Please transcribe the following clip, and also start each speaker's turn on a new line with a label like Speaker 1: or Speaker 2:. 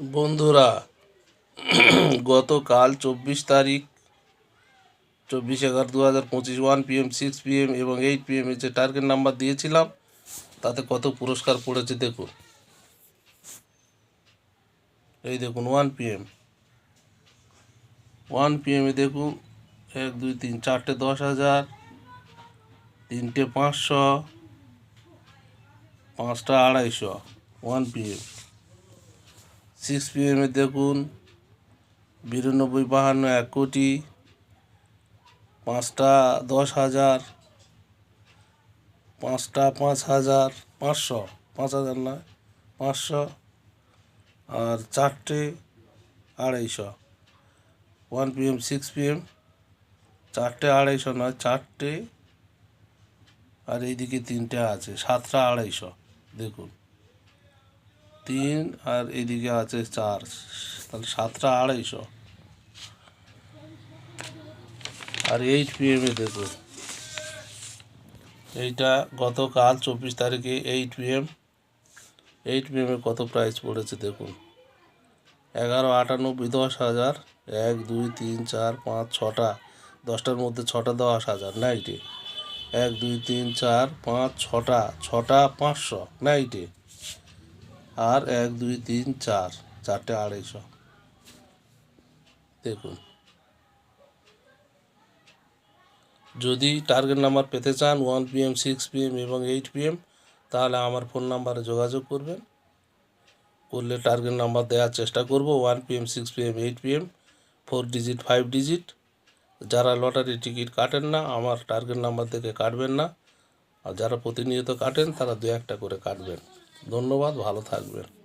Speaker 1: বন্ধুরা, গতকাল চব্বিশ তারিখ, চব্বিশ এগারো দু হাজার পঁচিশ ওয়ান পিএম সিক্স পিএম এবং এইট পিএম যে টার্গেট নাম্বার দিয়েছিলাম, তাতে কত পুরস্কার পড়েছে দেখুন। এই দেখুন ওয়ান পিএম ওয়ান পিএমে দেখুন, এক, দুই, তিন, চারটে দশ হাজার, তিনটে পাঁচশো, পাঁচটা আড়াইশো ওয়ান পিএম সিক্স পিএমে দেখুন, বিরানব্বই, বাহান্ন, এক কোটি, পাঁচটা, দশ হাজার, পাঁচটা, পাঁচ হাজার, পাঁচশো, পাঁচ হাজার নয় পাঁচশো, আর চারটে, আড়াইশো। ওয়ান পিএম, সিক্স পিএম, চারটে, আড়াইশো নয় চারটে, আর এইদিকে তিনটে আছে, সাতটা, আড়াইশো, দেখুন। তিন আর এদিকে আছে চার, তাহলে সাতটা আড়াইশো। আর এইট পিএমে দেখুন এইটা গতকাল চব্বিশ তারিখে এইট পিএম এইট পিএমে কত প্রাইস পড়েছে দেখুন। এগারো, আটানব্বই, দশ হাজার, এক, দুই, তিন, চার, পাঁচ, ছটা, দশটার মধ্যে ছটা, দশ হাজার নাইটে এক, দুই, তিন, চার, পাঁচ, ছটা ছটা, পাঁচশো নাইটে আর এক, দুই, তিন, চার। চারটে আড়াইশো দেখুন। যদি টার্গেট নাম্বার পেতে চান ওয়ান পিএম সিক্স পিএম এবং এইট পিএম তাহলে আমার ফোন নাম্বারে যোগাযোগ করবেন। করলে টার্গেট নাম্বার দেওয়ার চেষ্টা করব one PM six PM eight PM four digit five digit যারা লটারি টিকিট কাটেন না, আমার টার্গেট নাম্বার থেকে কাটবেন না। আর যারা প্রতিনিয়ত কাটেন, তারা দু একটা করে কাটবেন। ধন্যবাদ ভালো থাকবেন।